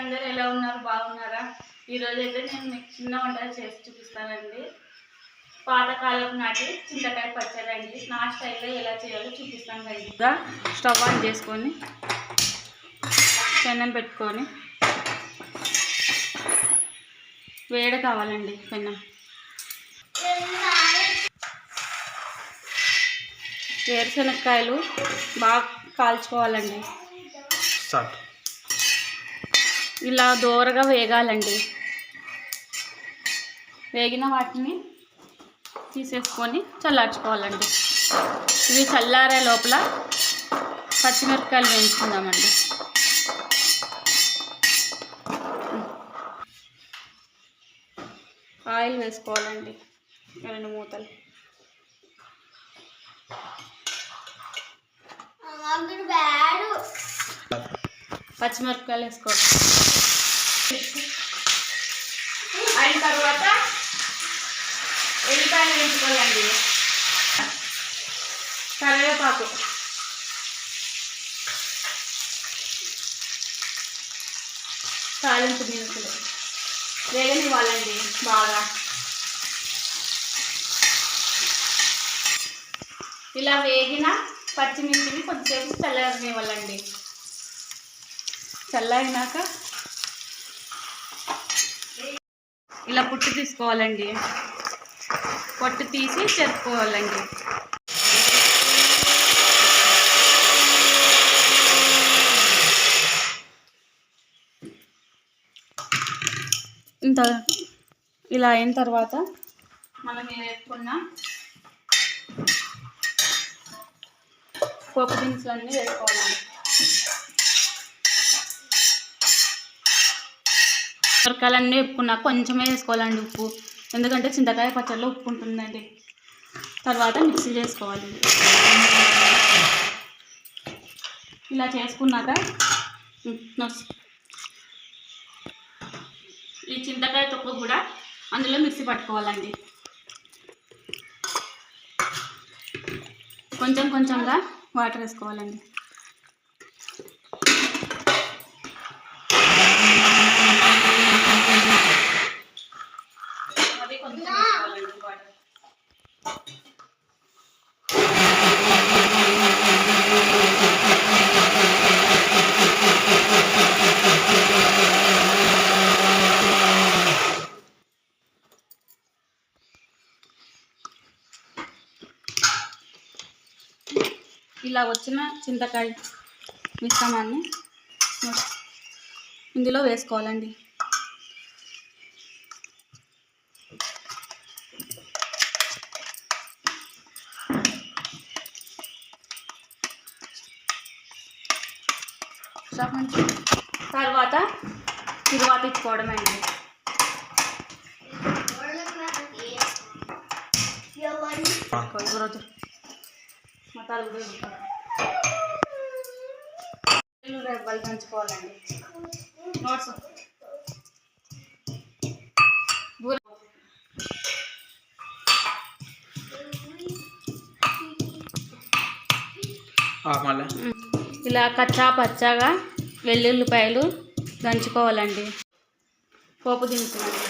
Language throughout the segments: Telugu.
అందరు ఎలా ఉన్నారు? బాగున్నారా? ఈరోజు అయితే నేను మీకు చిన్న వంట చేసి చూపిస్తానండి. పాతకాలం నాటి చింతకాయ పచ్చడి అండి. నా స్టైల్లో ఎలా చేయాలో చూపిస్తాను కదా స్టవ్ ఆన్ చేసుకొని పెన్నం పెట్టుకొని వేడ కావాలండి పెన్నం. వేరుశనక్కాయలు బాగా కాల్చుకోవాలండి. స్టార్ట్. ఇలా దూరగా వేగాలండి. వేగిన వాటిని తీసేసుకొని చల్లార్చుకోవాలండి. ఇవి చల్లారే లోపల పచ్చిమిరపకాయలు వేయించుకుందామండి. ఆయిల్ వేసుకోవాలండి. రెండు మూతలు. పచ్చిమిరపకాయలు వేసుకోవాలి అయిన తర్వాత ఎల్లిపాయలు వేసుకోవాలండి కరివేపాకు. తాలింపు దినుసులు వేగనివ్వాలండి బాగా. ఇలా వేగిన పచ్చిమిర్చిని కొద్దిసేపు చల్లారనివ్వాలండి చల్లారినాక ఇలా పుట్టు తీసుకోవాలండి. పొట్టు తీసి చెప్పుకోవాలండి ఇంత ఇలా అయిన తర్వాత మనం వేసుకున్న పోపు దినుసులన్నీ వేసుకోవాలండి. మిరపకాయలన్నీ వేపుకున్నా కొంచెమే వేసుకోవాలండి ఉప్పు. ఎందుకంటే చింతకాయ పచ్చడిలో ఉప్పు ఉంటుందండి. తర్వాత మిక్సీ చేసుకోవాలి. ఇలా చేసుకున్నాక ఈ చింతకాయ తొక్క కూడా అందులో మిక్సీ పట్టుకోవాలండి. కొంచెం కొంచెంగా వాటర్ వేసుకోవాలండి. ఇలా వచ్చిన చింతకాయ మిశ్రమాన్ని ఇందులో వేసుకోవాలండి. తర్వాత తిరువాత ఇచ్చుకోవడమే అండి. రోజు మా తలుపు రెబ్బలు దంచుకోవాలండి నోట్స్. ఇలా కచ్చా పచ్చాగా వెల్లుల్లిపాయలు దంచుకోవాలండి. పోపు దినుసులండి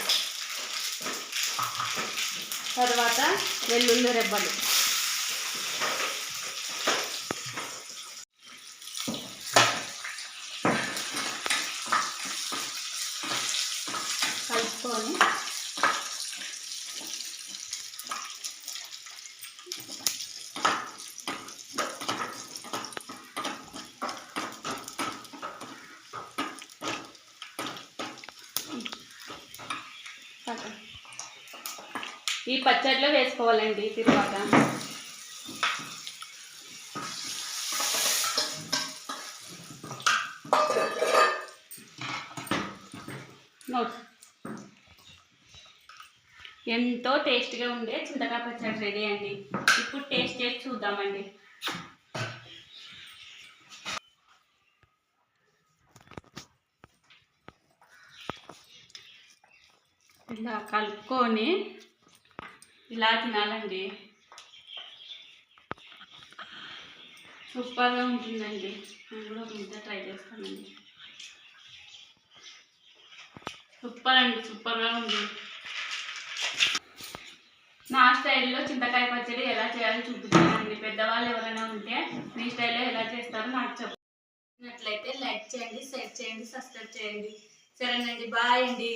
తర్వాత వెల్లుల్లి రెబ్బలు. వేసుకొని ఈ పచ్చడిలో వేసుకోవాలండి తిరువాత. నోట్. ఎంతో టేస్ట్గా ఉండే చింతకాయ పచ్చడి రెడీ అండి. ఇప్పుడు టేస్ట్ చేసి చూద్దామండి. ఇలా కలుపుకొని ఇలా తినాలండి. సూపర్గా ఉంటుందండి. నేను కూడా ఒక ముద్ద ట్రై చేస్తానండి. సూపర్ అండి సూపర్గా ఉంది. నా స్టైల్లో చింతకాయ పచ్చడి ఎలా చేయాలో చూపిస్తానండి. పెద్దవాళ్ళు ఎవరైనా ఉంటే మీ స్టైల్లో ఎలా చేస్తారో నాకు చెప్పినట్లయితే లైక్ చేయండి షేర్ చేయండి సబ్స్క్రైబ్ చేయండి. సరేనండి బాయ్ అండి.